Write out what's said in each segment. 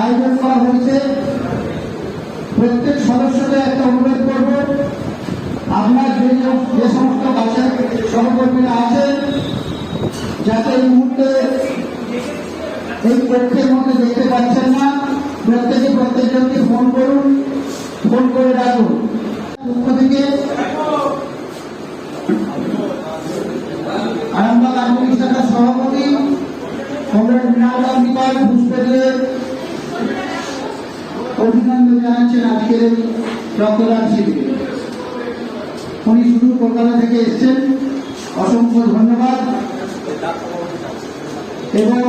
আয়োজন করা হয়েছে। প্রত্যেক সদস্যকে একটা অনুরোধ করব, আপনার যে যে সমস্ত কাছের সহকর্মীরা আছেন, যাতে এই মুহূর্তে এই কক্ষের মধ্যে দেখতে পাচ্ছেন না, প্রত্যেকে প্রত্যেকজনকে ফোন করুন, ফোন করে ডাকুন। পক্ষ থেকে আরামবাগ আঞ্চলিক শাখার সভাপতি কমরেড মৃণাল অম্বিকার পুষ্পেদের অভিনন্দন জানাচ্ছেন আজকের রক্তদান শিবিরে। উনি শুধু কলকাতা থেকে এসেছেন। অসংখ্য ধন্যবাদ। এবং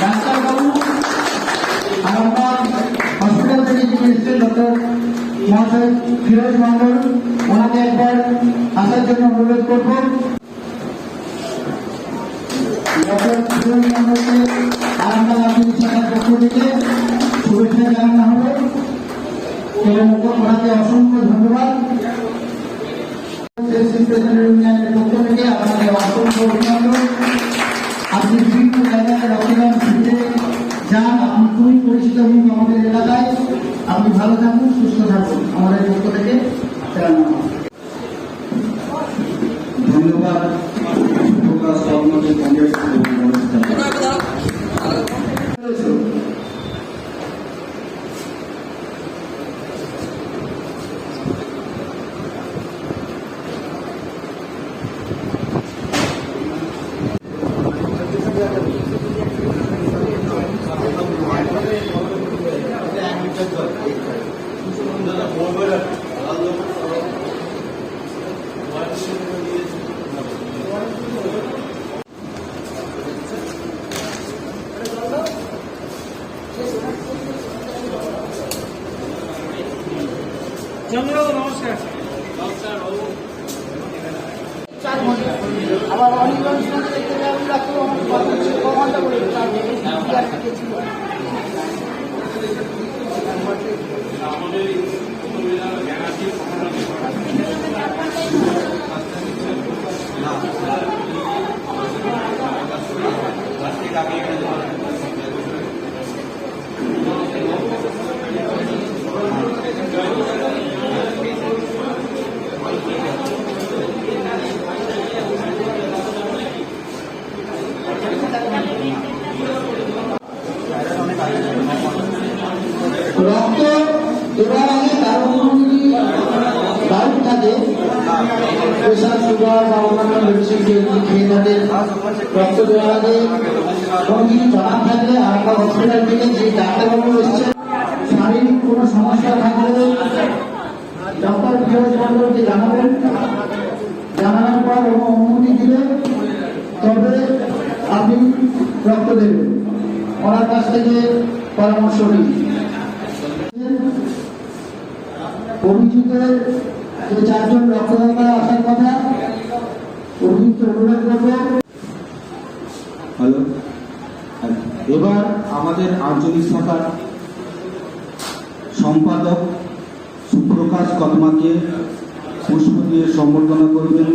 ডাক্তারবাবু, আরামবাগ হসপিটাল থেকে যিনি এসেছেন ডক্টর মহাশয় ফিরোজ মন্ডল ওনাকে একবার আসার জন্য অনুরোধ করব। ডক্টর ফিরোজ মন্ডলকে আরামবাগ আঞ্চলিক শাখার পক্ষ থেকে শুভেচ্ছা জানানো হবে এবং ওনাকে অসংখ্য ধন্যবাদ। ইউনিয়নের পক্ষ থেকে আপনাকে অসংখ্য অভিনন্দন আপনি বিভিন্ন জায়গায় রক্তদান যান আপনি খুবই পরিচিত মুখ আমাদের এলাকায় আপনি ভালো থাকুন সুস্থ থাকুন আমাদের পক্ষ থেকে জানানো আবার অনির্বাণ সঙ্গে দেখতে ক ঘণ্টা করে ছিল কোনো শারীরিক কোনো সমস্যা থাকলে ডক্টর জানাবেন। জানানোর পর ও অনুমতি দিলে তবে আপনি রক্ত দেবেন। ওনার কাছ থেকে পরামর্শ নিন। অভিজিতের যে চারজন আসার কথা অভিযুক্ত অনুরোধ করব হ্যালো? এবার আমাদের আঞ্চলিক শাখার সম্পাদক সুপ্রকাশ কদমাকে পুষ্প দিয়ে সম্বর্ধনা করবেন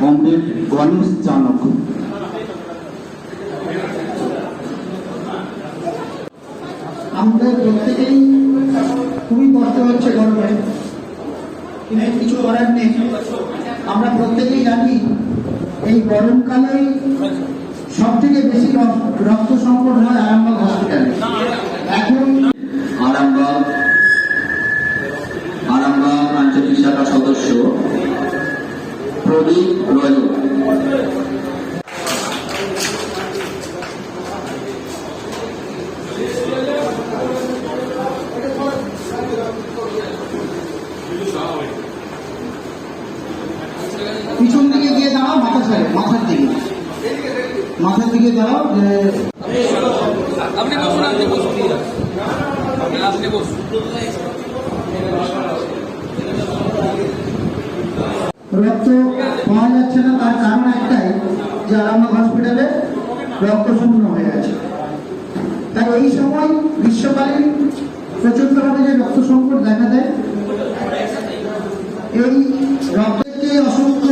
কমরেড গণেশ চাণক্য। আমাদের প্রত্যেকেই খুবই কষ্ট হচ্ছে গরমে কিন্তু কিছু করার নেই। আমরা প্রত্যেকেই জানি, এই গরমকালে সব থেকে বেশি রক- রক্ত সংকট হয় আরামবাগ হসপিটালে এখন আরামবাগ আরামবাগ আঞ্চলিক শাখা সদস্য প্রদীপ রয় মাথার দিকে। মাথার দিকে দাঁড়াও যে আপনি বসুন আপনি বসুন আপনি বসুন। রক্ত পাওয়া যাচ্ছে না তার কারণ একটাই যে আরামবাগ হসপিটালে রক্ত শূন্য হয়ে আছে তাই এই সময় গ্রীষ্মকালীন প্রচন্ডভাবে যে রক্ত সংকট দেখা দেয় এই রক্তকে অসংখ্য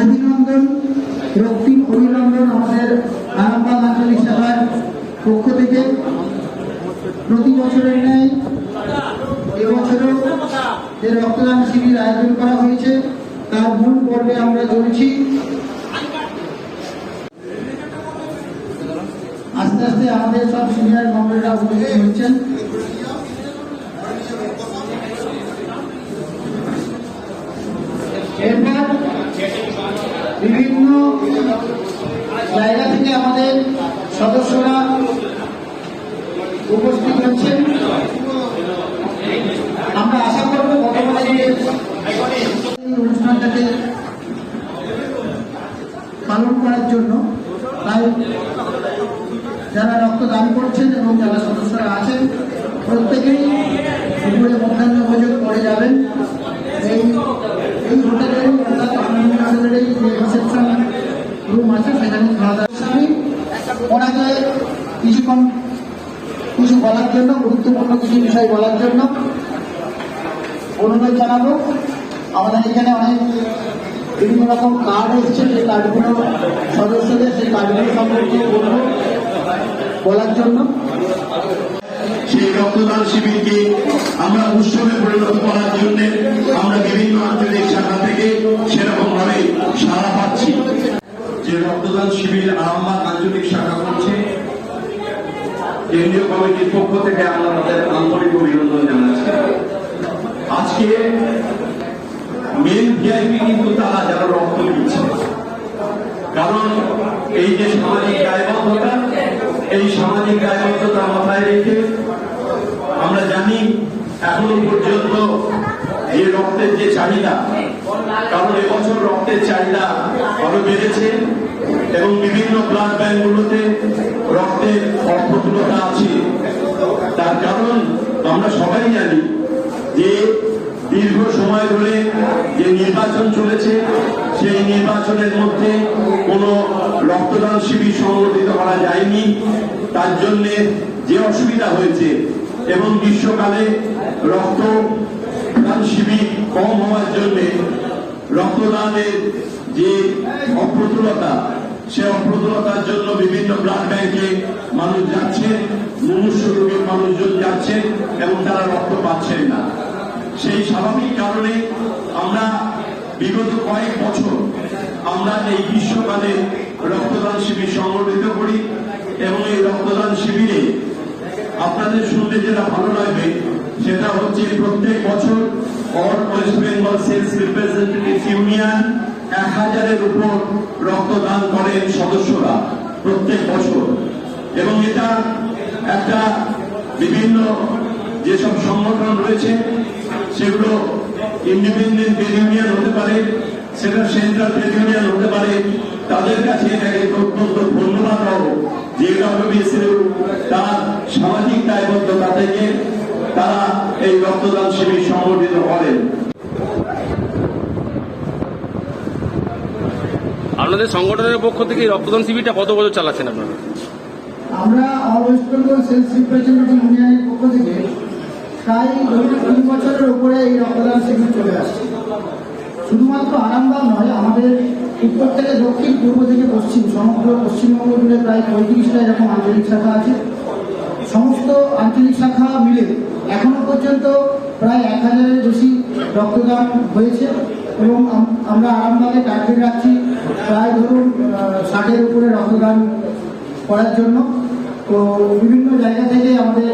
অভিনন্দন, রক্তিম অভিনন্দন আমাদের আরামবাগ আঞ্চলিক শাখার পক্ষ থেকে। প্রতি বছরের ন্যায় এবছরও যে রক্তদান শিবির আয়োজন করা হয়েছে, তার মূল পর্বে আমরা চলছি। আস্তে আস্তে আমাদের সব সিনিয়র মন্ডলরা উপস্থিত হয়েছেন জায়গা থেকে আমাদের সদস্যরা উপস্থিত হচ্ছেন। আমরা আশা করব অনুষ্ঠানটাকে পালন করার জন্য তাই যারা রক্তদান করছেন এবং যারা সদস্যরা আছেন, প্রত্যেকেই দুপুরে মধ্যাহ্ন ভোজন করে যাবেন। এই এই হোটেলের বলার জন্য, গুরুত্বপূর্ণ কিছু বিষয় বলার জন্য অনুরোধ জানাব। আমাদের এখানে অনেক বিভিন্ন রকম কার্ড এসছে, সেই কার্ডগুলো সদস্যদের, সেই কার্ডগুলো সম্পর্কে বলব বলার জন্য। সেই রক্তদান শিবিরকে আমরা উৎসবে পরিণত করার জন্য আমরা বিভিন্ন আঞ্চলিক শাখা থেকে সেরকম ভাবে সাড়া পাচ্ছি। যে রক্তদান শিবির আরামবাগ আঞ্চলিক শাখা করছে কেন্দ্রীয় কমিটির পক্ষ থেকে আমরা তাদের আন্তরিক অভিনন্দন জানাচ্ছি। আজকে মেন ভিআইপি কিন্তু তারা যারা রক্ত দিচ্ছে। কারণ এই যে সামাজিক দায়বদ্ধতা, এই সামাজিক দায়বদ্ধতা মাথায় রেখে আমরা জানি এখনও পর্যন্ত যে রক্তের যে চাহিদা কারণ এবছর রক্তের চাহিদা আরও বেড়েছে এবং বিভিন্ন ব্লাড ব্যাংকগুলোতে রক্তের অপ্রতুলতা আছে। তার কারণ আমরা সবাই জানি যে দীর্ঘ সময় ধরে যে নির্বাচন চলেছে, সেই নির্বাচনের মধ্যে কোনো রক্তদান শিবির সংগঠিত করা যায়নি। তার জন্য যে অসুবিধা হয়েছে এবং গ্রীষ্মকালে রক্তদান শিবির কম হওয়ার জন্য রক্তদানের যে অপ্রতুলতা, সে অপ্রতুলতার জন্য বিভিন্ন ব্লাড ব্যাংকে মানুষ যাচ্ছেন মুমূর্ষু রোগীর মানুষজন যাচ্ছেন এবং তারা রক্ত পাচ্ছেন না। সেই স্বাভাবিক কারণে আমরা বিগত কয়েক বছর আমরা এই গ্রীষ্মকালে রক্তদান শিবির সংগঠিত করি এবং এই রক্তদান শিবিরে আপনাদের শুনলে যেটা ভালো লাগবে সেটা হচ্ছে প্রত্যেক বছর all West Bengal sales representative union এক হাজারের উপর রক্তদান করেন সদস্যরা প্রত্যেক বছর। এবং এটা একটা বিভিন্ন যেসব সংগঠন রয়েছে, সেগুলো ইন্ডিপেন্ডেন্ট ট্রেড ইউনিয়ন হতে পারে, সেটা সেন্ট্রাল ট্রেড ইউনিয়ন হতে পারে, তাদের কাছে এটাকে অত্যন্ত ধন্যবাদ হব যে ডব্লিউবিএসির তার সামাজিক দায়বদ্ধতা থেকে তারা এই রক্তদান শিবির সংগঠিত করেন। আপনাদের সংগঠনের পক্ষ থেকে এই রক্তদান শিবিরটা কত বছর চালাচ্ছেন আপনারা? আমরা all West Bengal sales representative ইউনিয়নের পক্ষ থেকে প্রায় কুড়ি বছরের উপরে এই রক্তদান শিবির চলে আসছে। শুধুমাত্র আরামবাগ নয় আমাদের উত্তর থেকে দক্ষিণ পূর্ব থেকে পশ্চিম সমগ্র পশ্চিমবঙ্গ জুড়ে প্রায় পঁয়ত্রিশটা এরকম আঞ্চলিক শাখা আছে। সমস্ত আঞ্চলিক শাখা মিলে এখনও পর্যন্ত প্রায় এক হাজারের বেশি রক্তদান হয়েছে এবং আম- আমরা আরামবাগে টার্গেট রাখছি প্রায় ধরুন ষাটের উপরে রক্তদান করার জন্য। তো বিভিন্ন জায়গা থেকে আমাদের